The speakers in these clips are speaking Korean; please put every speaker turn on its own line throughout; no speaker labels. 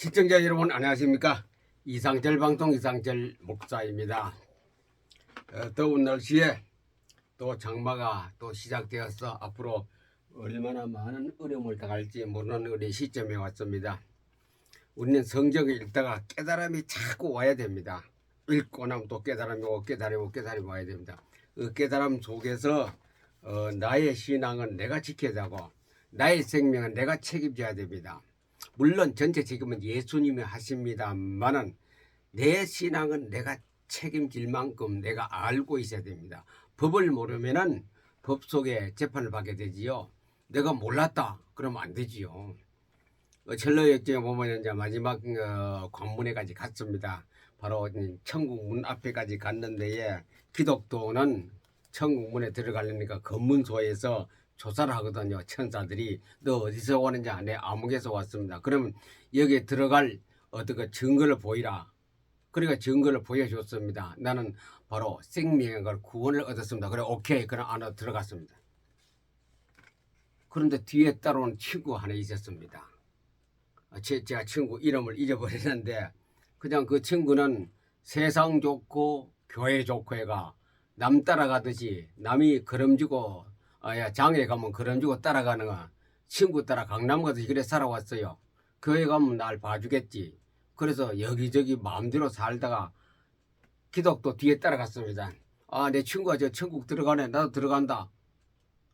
시청자 여러분 안녕하십니까? 이상철 방송 이상철 목사입니다. 어, 더운 날씨에 또 장마가 또 시작되어서 앞으로 얼마나 많은 어려움을 당할지 모르는 우리 시점에 왔습니다. 우리는 성경을 읽다가 깨달음이 자꾸 와야 됩니다. 읽고 나면 또 깨달음이 오고 깨달음이 오고 깨달음이 와야 됩니다. 그 깨달음 속에서 어, 나의 신앙은 내가 지켜야 하고 나의 생명은 내가 책임져야 됩니다 물론 전체 책임은 예수님이 하십니다만은 내 신앙은 내가 책임질 만큼 내가 알고 있어야 됩니다. 법을 모르면은 법 속에 재판을 받게 되지요. 내가 몰랐다 그러면 안 되지요. 어, 첼로 역정에 보면 이제 마지막 어, 관문에까지 갔습니다. 바로 천국 문 앞에까지 갔는데에 기독도는 천국 문에 들어가려니까 검문소에서 조사를 하거든요. 천사들이 너 어디서 오는지 내 암흑에서 왔습니다. 그러면 여기에 들어갈 어떻게 증거를 보이라. 그러니까 증거를 보여줬습니다. 나는 바로 생명의 걸 구원을 얻었습니다. 그래 오케이 그럼 안으로 들어갔습니다. 그런데 뒤에 따라온 친구 하나 있었습니다. 아, 제, 제가 친구 이름을 잊어버렸는데 그냥 그 친구는 세상 좋고 교회 좋고 해가 남 따라가듯이 남이 걸음지고 아야 장에 가면 걸음지고 따라가는 거 친구 따라 강남 가듯이 그래 살아왔어요. 교회 가면 날 봐주겠지. 그래서 여기저기 마음대로 살다가 기독도 뒤에 따라갔습니다. 아 내 친구가 저 천국 들어가네. 나도 들어간다.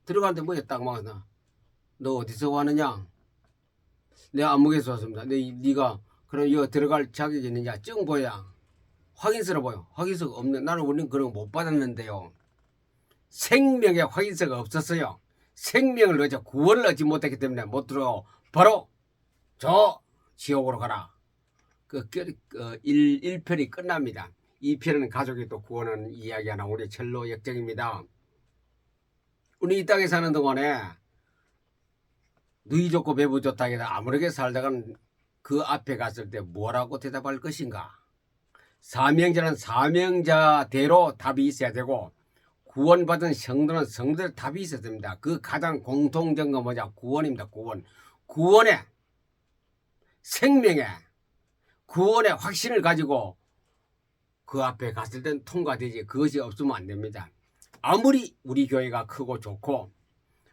들어가는데 뭐야 딱 막나. 너 어디서 왔느냐? 내 안목에서 왔습니다. 내 네가 그럼 이거 들어갈 자격이 있느냐? 증 보야. 확인서로 보여. 확인서가 없는 나는 우리는 그런 거 못 받았는데요. 생명의 확인서가 없었어요. 생명을 얻어 구원을 얻지 못했기 때문에 못 들어 바로 저 지옥으로 가라. 그, 그, 그 1, 1편이 끝납니다. 2편은 가족이 또 구원하는 이야기가 우리 첼로 역정입니다. 우리 이 땅에 사는 동안에 누이 좋고 배부 좋다 해다 아무렇게 살다가는 그 앞에 갔을 때 뭐라고 대답할 것인가? 사명자는 사명자대로 답이 있어야 되고 구원받은 성도는 성도의 답이 있어야 됩니다. 그 가장 공통된 건 뭐냐? 구원입니다. 구원. 구원의 생명의 구원의 확신을 가지고 그 앞에 갔을 땐 통과되지 그것이 없으면 안 됩니다. 아무리 우리 교회가 크고 좋고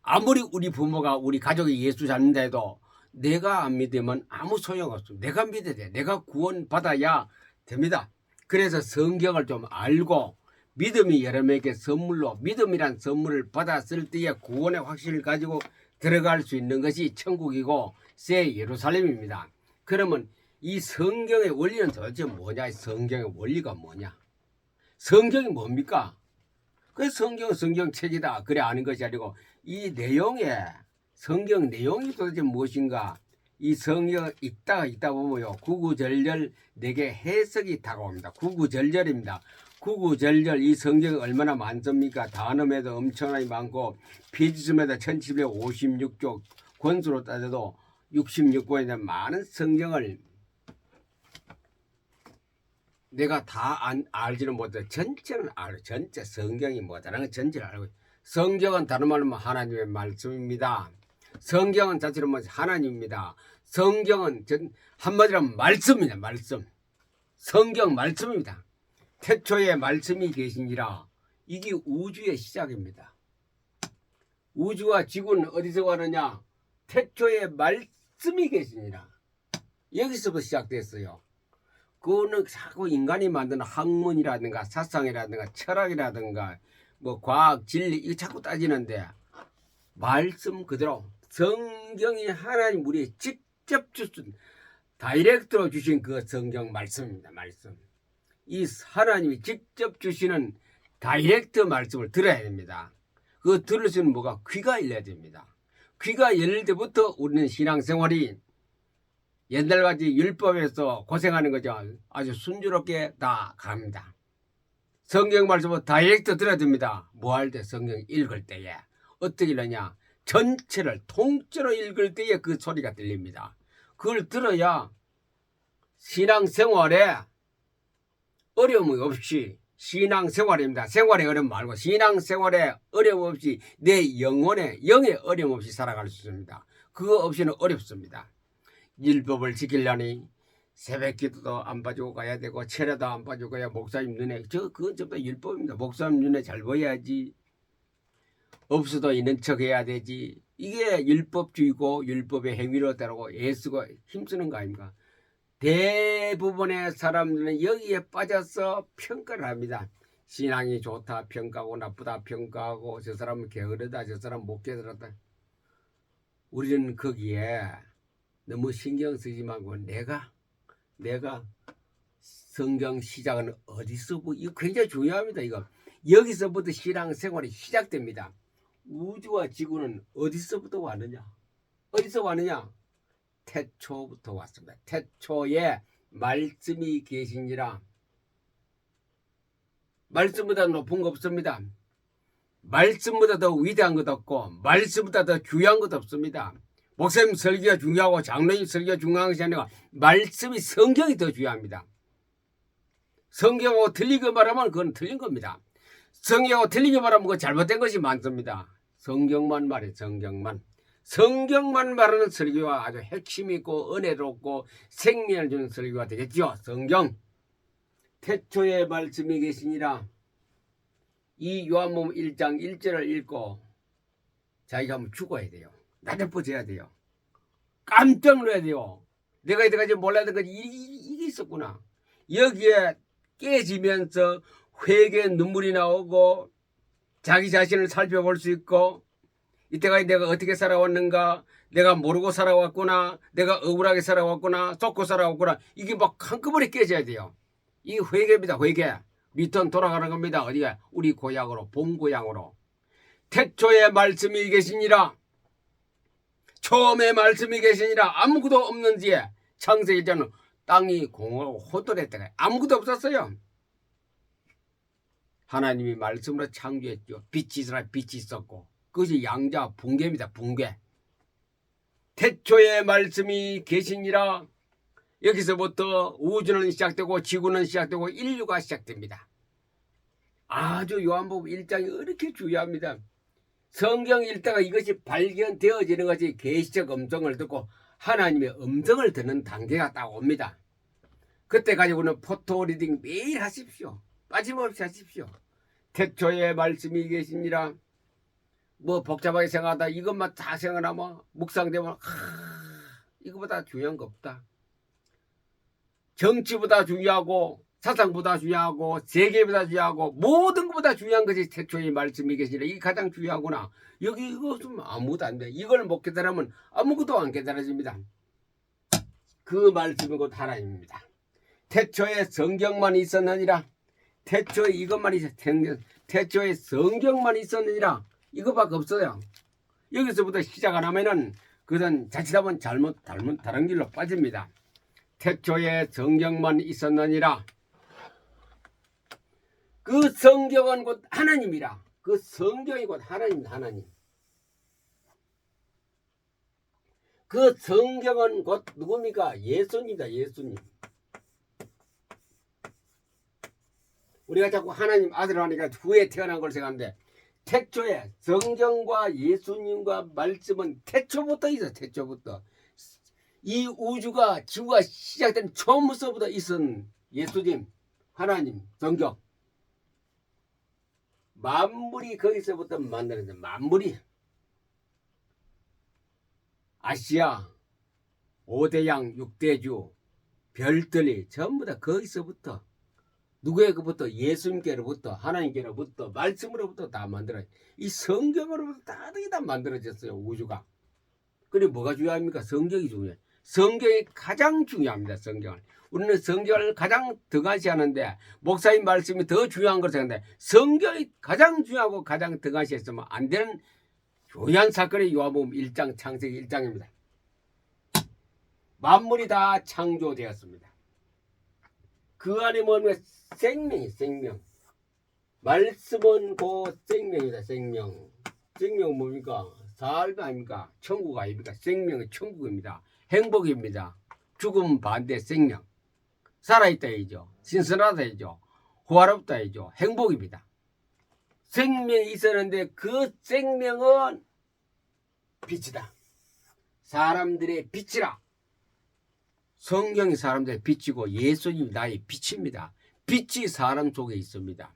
아무리 우리 부모가 우리 가족이 예수 잡는다 해도 내가 안 믿으면 아무 소용없어. 내가 믿어야 돼. 내가 구원받아야 됩니다. 그래서 성경을 좀 알고 믿음이 여러분에게 선물로 믿음이란 선물을 받았을 때에 구원의 확신을 가지고 들어갈 수 있는 것이 천국이고 새 예루살렘입니다. 그러면 이 성경의 원리는 도대체 뭐냐? 이 성경의 원리가 뭐냐? 성경이 뭡니까? 그 성경은 성경책이다. 그래 아는 것이 아니고 이 내용에 성경 내용이 도대체 무엇인가? 이 성경 읽다가 읽다 보면요. 구구절절 내게 해석이 다가옵니다. 구구절절입니다. 구구절절 이 성경이 얼마나 많습니까? 단음에도 엄청나게 많고 페이지수마다 1756쪽 권수로 따져도 66권에 많은 성경을 내가 다 안, 알지는 못해 전체는 알아 전체 성경이 뭐다라는 걸 전체를 알고. 성경은 다른 말로 하나님의 말씀입니다. 성경은 자체로 뭐 하나님입니다. 성경은 전, 한마디로 말씀입니다. 말씀. 성경 말씀입니다. 태초에 말씀이 계시니라 이게 우주의 시작입니다. 우주와 지구는 어디서 왔느냐? 태초에 말씀이 계시니라. 여기서부터 시작됐어요. 그거는 자꾸 인간이 만드는 학문이라든가 사상이라든가 철학이라든가 뭐 과학 진리 이거 자꾸 따지는데 말씀 그대로 성경이 하나님 우리 직접 주신 다이렉트로 주신 그 성경 말씀입니다. 말씀. 이 하나님이 직접 주시는 다이렉트 말씀을 들어야 됩니다. 그 들을 수 있는 뭐가 귀가 열려야 됩니다. 귀가 열릴 때부터 우리는 신앙생활이 옛날같이 율법에서 고생하는 거죠. 아주 순조롭게 다 갑니다. 성경 말씀을 다이렉트 들어야 됩니다. 뭐 할 때 성경 읽을 때에 어떻게 읽느냐 전체를 통째로 읽을 때에 그 소리가 들립니다. 그걸 들어야 신앙생활에 어려움이 없이 신앙생활입니다. 생활에 어려움 말고 신앙생활에 어려움 없이 내 영혼에 영에 어려움 없이 살아갈 수 있습니다. 그거 없이는 어렵습니다. 율법을 지키려니 새벽 기도도 안 빠지고 가야 되고 철야도 안 빠지고 가야 목사님 눈에 저 그건 전부 다 율법입니다. 목사님 눈에 잘 보여야지. 없어도 있는 척 해야 되지. 이게 율법주의고 율법의 행위로 따르고 예수가 힘쓰는 거 아닙니까? 대부분의 사람들은 여기에 빠져서 평가를 합니다. 신앙이 좋다 평가하고 나쁘다 평가하고 저 사람은 게으르다 저 사람 못 게으르다. 우리는 거기에 너무 신경 쓰지 말고 내가 내가 성경 시작은 어디서부터 이거 굉장히 중요합니다 이거 여기서부터 신앙 생활이 시작됩니다 우주와 지구는 어디서부터 왔느냐 어디서 왔느냐 태초부터 왔습니다 태초에 말씀이 계시니라 말씀보다 높은 거 없습니다 말씀보다 더 위대한 것 없고 말씀보다 더 귀한 것 없습니다 목사님 설교가 중요하고 장로님 설교가 중요한 것이 아니라 말씀이 성경이 더 중요합니다. 성경하고 틀리게 말하면 그건 틀린 겁니다. 성경하고 틀리게 말하면 그건 잘못된 것이 많습니다. 성경만 말해 성경만. 성경만 말하는 설교가 아주 핵심 있고 은혜롭고 생명을 주는 설교가 되겠죠. 성경. 태초에 말씀이 계시니라. 이 요한복음 1장 1절을 읽고 자기가 한번 죽어야 돼요. 나대포져야 돼요. 깜짝 놀라야 돼요. 내가 이때까지 몰랐던 이- 이게 있었구나. 여기에 깨지면서 회개 눈물이 나오고 자기 자신을 살펴볼 수 있고 이때까지 내가 어떻게 살아왔는가 내가 모르고 살아왔구나 내가 억울하게 살아왔구나 쫓고 살아왔구나 이게 막 한꺼번에 깨져야 돼요. 이 회개입니다 회개. 리턴 돌아가는 겁니다. 어디가 우리 고향으로 본 고향으로 태초에 말씀이 계시니라 처음에 말씀이 계시니라 아무것도 없는지에 창세기 전은 땅이 공허하고 호돌했다가 아무것도 없었어요. 하나님이 말씀으로 창조했죠. 빛이 있으라 빛이 있었고 그것이 양자 붕괴입니다. 붕괴. 태초에 말씀이 계시니라 여기서부터 우주는 시작되고 지구는 시작되고 인류가 시작됩니다. 아주 요한복음 1장이 이렇게 중요합니다. 성경 읽다가 이것이 발견되어지는 것이 계시적 음성을 듣고 하나님의 음성을 듣는 단계가 딱 옵니다. 그때까지 우리는 포토 리딩 매일 하십시오. 빠짐없이 하십시오. 태초에 말씀이 계시니라. 뭐 복잡하게 생각하다 이것만 다 생각하면 묵상되면 하, 이거보다 중요한 거 없다. 정치보다 중요하고 사상보다 중요하고 세계보다 중요하고 모든 것보다 중요한 것이 태초의 말씀이 계시니라. 이게 가장 중요하구나. 여기 이것은 아무것도 안 돼. 이걸 못 깨달으면 아무것도 안 깨달아집니다. 그 말씀이 곧 하나님입니다. 태초에 성경만 있었느니라. 태초에 이것만 있었 태초에 성경만 있었느니라 이거밖에 없어요 여기서부터 시작 안 하면은 그것은 자칫하면 잘못 잘못 다른 길로 빠집니다 태초에 성경만 있었느니라 그 성경은 곧 하나님이라. 그 성경이 곧 하나님, 하나님. 그 성경은 곧 누굽니까? 예수님이다, 예수님. 우리가 자꾸 하나님 아들 하니까 후에 태어난 걸 생각하는데 태초에 성경과 예수님과 말씀은 태초부터 있어, 태초부터. 이 우주가 지구가 시작된 처음부터 있은 예수님, 하나님, 성경. 만물이 거기서부터 만드는데 만물이 아시아, 오대양, 육대주, 별들이 전부 다 거기서부터 누구에게부터? 예수님께로부터 하나님께로부터 말씀으로부터 다 만들어 이 성경으로부터 다, 다 만들어졌어요 우주가. 그리고 뭐가 중요합니까? 성경이 중요해. 성경이 가장 중요합니다 성경은 우리는 성경을 가장 등한시하는데 목사님 말씀이 더 중요한 걸 생각하는데 성경이 가장 중요하고 가장 등한시했으면 안 되는 중요한 사건이 요한복음 1장 창세기 1장입니다. 만물이 다 창조되었습니다. 그 안에 뭡니까? 생명이 생명. 말씀은 곧 생명이다 생명. 생명은 뭡니까? 삶 아닙니까? 천국 아닙니까? 생명은 천국입니다. 행복입니다. 죽음 반대 생명. 살아있다이죠. 신선하다이죠. 호화롭다이죠. 행복입니다. 생명이 있었는데 그 생명은 빛이다. 사람들의 빛이라. 성경이 사람들의 빛이고 예수님이 나의 빛입니다. 빛이 사람 속에 있습니다.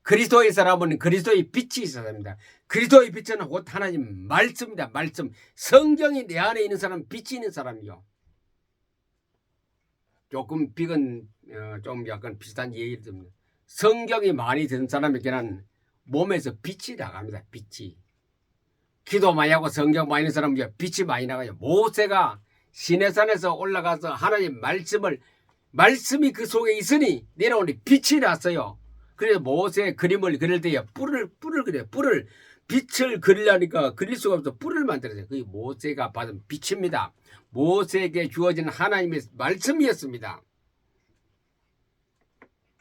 그리스도의 사람은 그리스도의 빛이 있어야 됩니다. 그리스도의 빛은 곧 하나님 말씀입니다. 말씀. 성경이 내 안에 있는 사람은 빛이 있는 사람이요. 조금 비건 어, 좀 약간 비슷한 얘기를 듭니다. 성경이 많이 든 사람에게는 몸에서 빛이 나갑니다. 빛이. 기도 많이 하고 성경 많이 있는 사람은 빛이 많이 나가요. 모세가 시내산에서 올라가서 하나님 말씀을 말씀이 그 속에 있으니 내려오니 빛이 났어요. 그래서 모세 그림을 그릴 때에 뿔을 뿔을 그려요. 뿔을 빛을 그리려니까 그릴 수가 없어 뿔을 만들었어요. 그게 모세가 받은 빛입니다. 모세에게 주어진 하나님의 말씀이었습니다.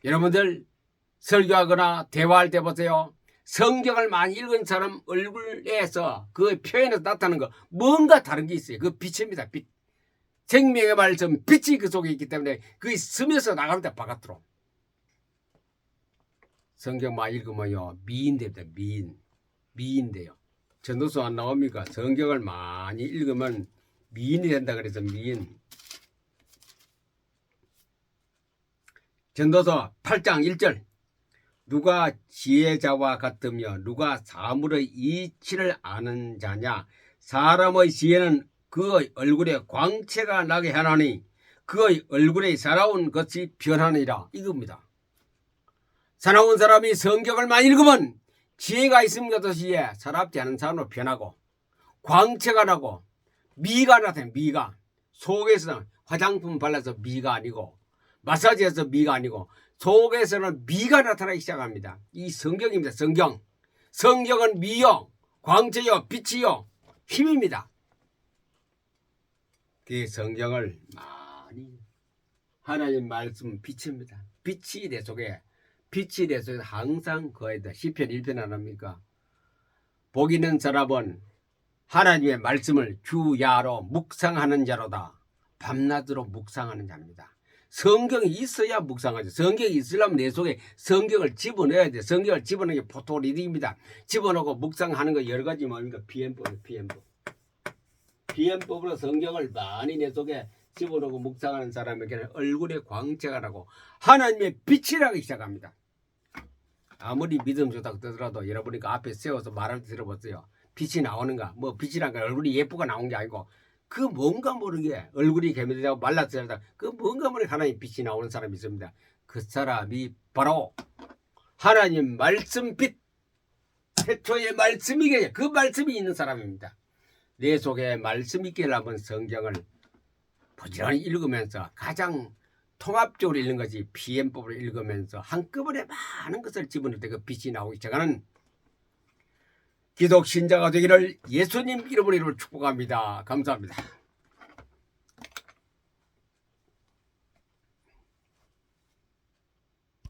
여러분들 설교하거나 대화할 때 보세요. 성경을 많이 읽은 사람 얼굴에서 그 표현에서 나타나는 거 뭔가 다른 게 있어요. 그 빛입니다. 빛. 생명의 말씀 빛이 그 속에 있기 때문에 그게 스며서 나갑니다. 바깥으로. 성경 많이 읽으면요. 미인 됩니다. 미인. 미인 돼요. 전도서 안 나옵니까? 성경을 많이 읽으면 미인이 된다 그래서 미인. 전도서 8장 1절 누가 지혜자와 같으며 누가 사물의 이치를 아는 자냐 사람의 지혜는 그의 얼굴에 광채가 나게 하나니 그의 얼굴에 살아온 것이 변하니라 이겁니다. 사나운 사람이 성경을 많이 읽으면 지혜가 있으면 그것이 사납지 않은 사람으로 변하고 광채가 나고 미가 나타나 미가 속에서 화장품 발라서 미가 아니고 마사지해서 미가 아니고 속에서는 미가 나타나기 시작합니다. 이 성경입니다. 성경. 성경은 미요, 광채요, 빛이요, 힘입니다. 그 성경을 많이 하나님 말씀 빛입니다. 빛이 내 속에 빛이 내 속에 항상 거해다. 시편 1편 안 합니까? 복 있는 사람은 하나님의 말씀을 주야로 묵상하는 자로다. 밤낮으로 묵상하는 자입니다. 성경이 있어야 묵상하죠. 성경이 있으려면 내 속에 성경을 집어넣어야 돼. 성경을 집어넣는 게 포토리딩입니다. 집어넣고 묵상하는 거 여러 가지 뭡니까? 비행법, 비행법. 비행법으로 성경을 많이 내 속에 집어넣고 묵상하는 사람에게는 얼굴에 광채가 나고 하나님의 빛이 나기 시작합니다. 아무리 믿음 좋다고 뜨더라도 여러분이 그 앞에 세워서 말할 때 들어봤어요. 빛이 나오는가? 뭐 빛이란 건 얼굴이 예쁘가 나온 게 아니고 그 뭔가 모르게 얼굴이 개미되고 말랐다 그 뭔가 모르게 하나님 빛이 나오는 사람이 있습니다. 그 사람이 바로 하나님 말씀 빛 태초의 말씀이게 그 말씀이 있는 사람입니다. 내 속에 말씀 있게 하면 성경을 부지런히 읽으면서 가장 통합적으로 읽는 것이 비엠법으로 읽으면서 한꺼번에 많은 것을 집어넣을 때 그 빛이 나오기 시작하는 기독 신자가 되기를 예수님 이름으로 축복합니다. 감사합니다.